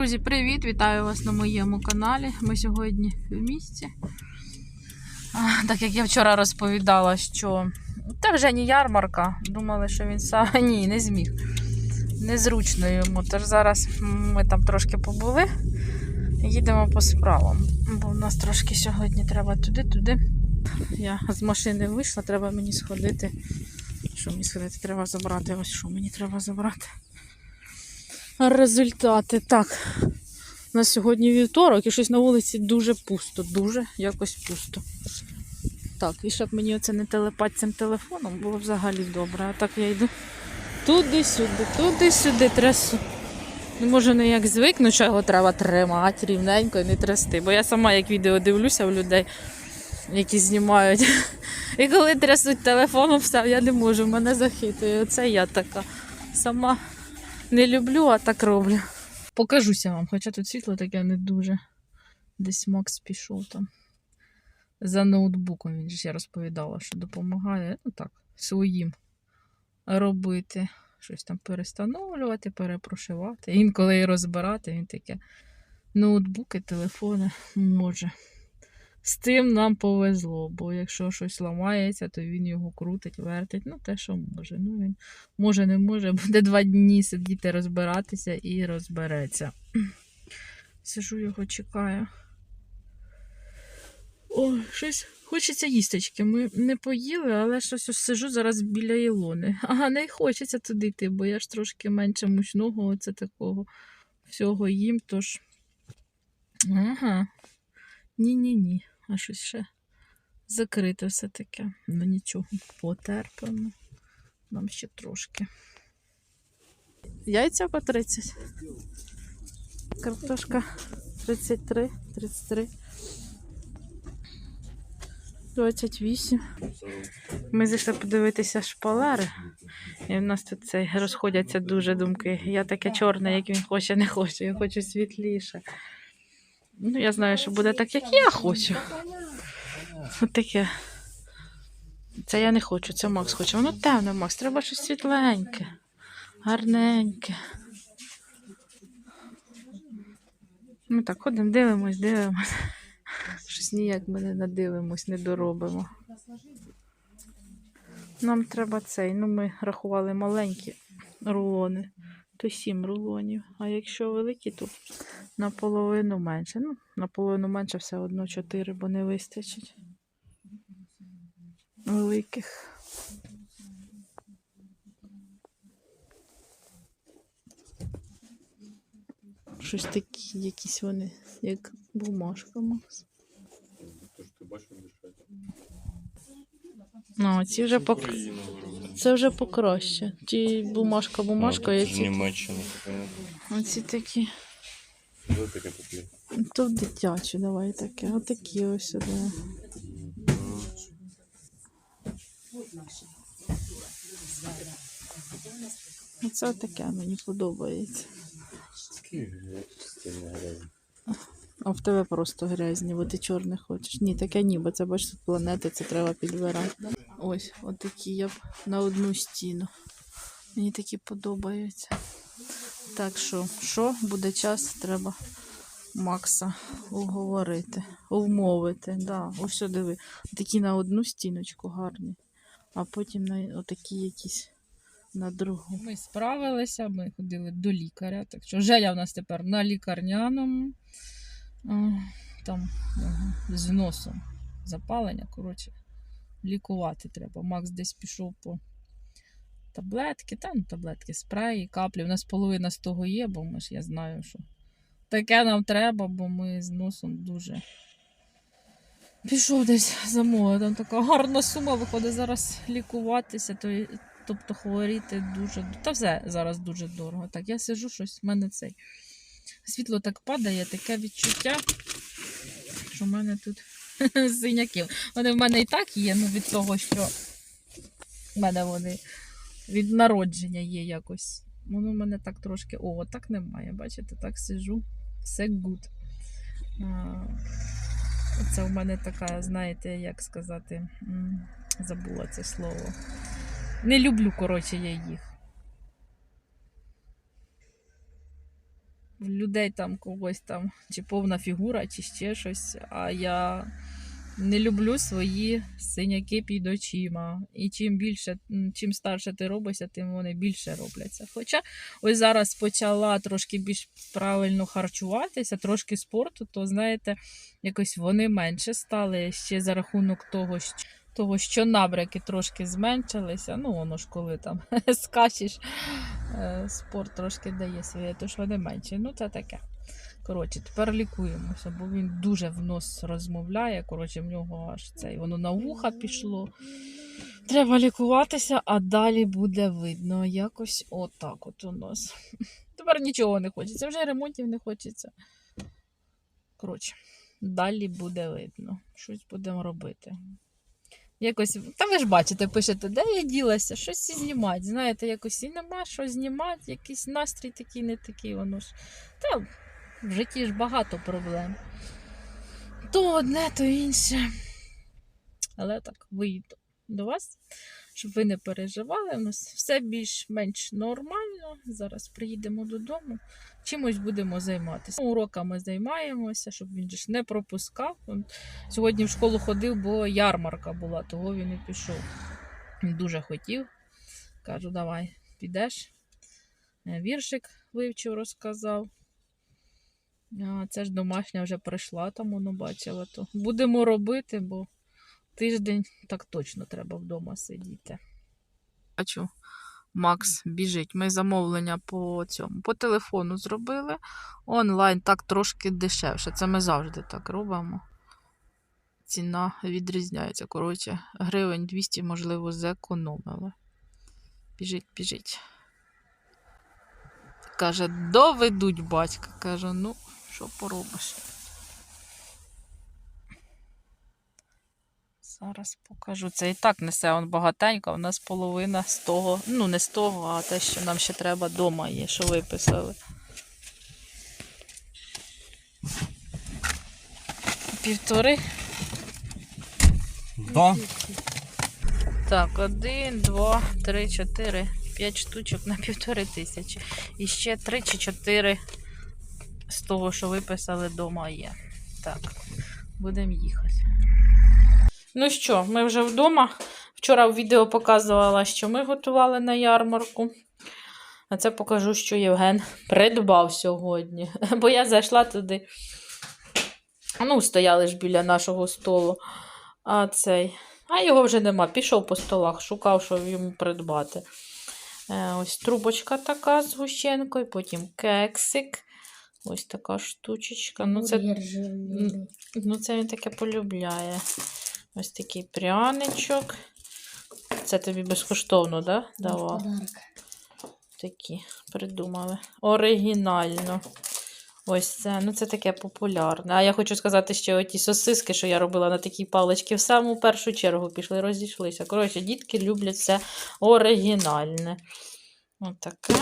Друзі, привіт! Вітаю вас на моєму каналі. Ми сьогодні в місті. Так як я вчора розповідала, що та вже не ярмарка. Думали, що він сам. Ні, не зміг. Незручно йому. Тож зараз ми там трошки побули. Їдемо по справам. Бо в нас трошки сьогодні треба туди-туди. Я з машини вийшла, треба мені сходити. Що мені сходити? Треба забрати. Ось що мені треба забрати. Результати. Так. У нас сьогодні вівторок і щось на вулиці дуже пусто, дуже якось пусто. Так, і щоб мені оце не телепати цим телефоном, було взагалі добре. А так я йду туди-сюди, туди-сюди трясу. Не можу ніяк звикнути, що його треба тримати рівненько і не трясти. Бо я сама як відео дивлюся в людей, які знімають. І коли трясуть телефоном, все, я не можу, мене захитує. Оце я така. Сама не люблю, а так роблю. Покажуся вам, хоча тут світло таке не дуже. Десь Макс пішов там. За ноутбуком він ж я розповідала, що допомагає ну так, своїм робити. Щось там перестановлювати, перепрошивати. Інколи і розбирати, він таке ноутбуки, телефони може. З тим нам повезло, бо якщо щось ламається, то він його крутить, вертить. Ну, те, що може. Ну, він може, не може, буде два дні сидіти, розбиратися і розбереться. Сижу його чекаю. О, щось хочеться їсточки. Ми не поїли, але щось ось сижу зараз біля Ілони. Ага, не хочеться туди йти, бо я ж трошки менше мучного, оце такого всього їм, тож. Ага. Ні-ні-ні. А щось ще закрите все таке. Ну нічого, потерпимо. Нам ще трошки. Яйця по 30. Картошка 33, 33. 28. Ми зайшли подивитися шпалери. І в нас тут цей розходяться дуже думки. Я таке чорне, як він хоче, не хоче. Я хочу світліше. Ну, я знаю, що буде так, як я хочу. От таке. Це я не хочу, це Макс хоче. Воно темне, Макс, треба щось світленьке, гарненьке. Ми так ходимо, дивимось, дивимось. Щось ніяк ми не надивимось, не доробимо. Нам треба цей. Ну, ми рахували маленькі рулони, то 7 рулонів. А якщо великі, то наполовину менше. Ну, наполовину менше все одно 4, бо не вистачить. Великих. Щось такі, якісь вони, як бумажка, Макс. Ну, ці вже пок... Це вже покраще. Ті бумажка, бумажка, ж ці... Німеччина. оці такі. То дитячі, давай таке. Отакі ось сюди. Оце таке мені подобається. А в тебе просто грязні, бо ти чорне хочеш. Ні, таке ні, бо це бачиш тут планети, це треба підбирати. Ось, отакі я б на одну стіну. Мені такі подобаються. Так що, що буде час, треба Макса уговорити, умовити. Да, ось диви. Такі на одну стіночку гарні, а потім на отакі якісь на другу. Ми справилися, ми ходили до лікаря. Так що Женя в нас тепер на лікарняному. Там з носом запалення. Коротше, лікувати треба. Макс десь пішов по таблетки, там таблетки, спреї, каплі. У нас половина з того є, бо ми ж я знаю, що таке нам треба, бо ми з носом дуже. Пішов десь замовив, там така гарна сума виходить зараз лікуватися, то, тобто хворіти дуже. Та все зараз дуже дорого. Так, я сижу щось, в мене цей. Світло так падає, таке відчуття, що в мене тут синяків. Вони в мене і так є, ну від того, що в мене вони від народження є якось. Воно в мене так трошки. О, так немає. Бачите, так сижу. Все good. Це в мене така, знаєте, як сказати, забула це слово. Не люблю, коротше, я їх. людей там когось там, чи повна фігура, чи ще щось. А я не люблю свої синяки під очима. І чим більше, чим старше ти робишся, тим вони більше робляться. Хоча ось зараз почала трошки більш правильно харчуватися, трошки спорту, то знаєте, якось вони менше стали ще за рахунок того, що. Того, що набряки трошки зменшилися, ну воно ж коли там скачеш, е, спорт трошки дає своє, то ж вони менші. Ну, це таке. Коротше, тепер лікуємося, бо він дуже в нос розмовляє. Коротше, в нього аж це, воно на вуха пішло. Треба лікуватися, а далі буде видно. Якось отак от у нас. Тепер нічого не хочеться, вже ремонтів не хочеться. Коротше, далі буде видно. Щось будемо робити. Якось, та ви ж бачите, пишете, де я ділася, щось знімати. Знаєте, якось і нема що знімати, якийсь настрій такий, не такий, воно ж. Та в житті ж багато проблем. То одне, то інше. Але так, вийду до вас, щоб ви не переживали. У нас все більш-менш нормально. Зараз приїдемо додому. Чимось будемо займатися. Уроками займаємося, щоб він ж не пропускав. Он Сьогодні в школу ходив, бо ярмарка була, того він і пішов. Він дуже хотів. Кажу, давай, підеш. Е, Віршик вивчив, розказав. А, це ж домашня вже прийшла, там воно бачила. То будемо робити, бо тиждень так точно треба вдома сидіти. Бачу, Макс біжить. Ми замовлення по цьому по телефону зробили. Онлайн так трошки дешевше. Це ми завжди так робимо. Ціна відрізняється. Коротше, гривень 200, можливо, зекономили. Біжить, біжить. Каже, доведуть батька. Каже, ну, що поробиш? Зараз покажу. Це і так несе он багатенько. У нас половина з того, ну не з того, а те, що нам ще треба вдома є, що виписали. Півтори. Да. Так, один, два, три, чотири, п'ять штучок на півтори тисячі. І ще три чи чотири того, що виписали вдома є. Так, будемо їхати. Ну що, ми вже вдома. Вчора в відео показувала, що ми готували на ярмарку. А це покажу, що Євген придбав сьогодні. Бо я зайшла туди. Ну, стояли ж біля нашого столу. А цей. А його вже нема. Пішов по столах, шукав, що йому придбати. Е, ось трубочка така з гущенкою, потім кексик. Ось така штучечка. Ну, це, ну, це він таке полюбляє. Ось такий пряничок. Це тобі безкоштовно, да? Давав? Такі придумали. Оригінально. Ось це, ну це таке популярне. А я хочу сказати, що оті сосиски, що я робила на такій паличці, в саму першу чергу пішли, розійшлися. Коротше, дітки люблять все оригінальне. Отаке.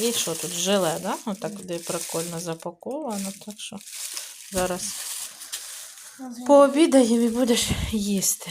І що тут? Желе, да? Отак де прикольно запаковано. Так що зараз пообідаємо і будеш їсти.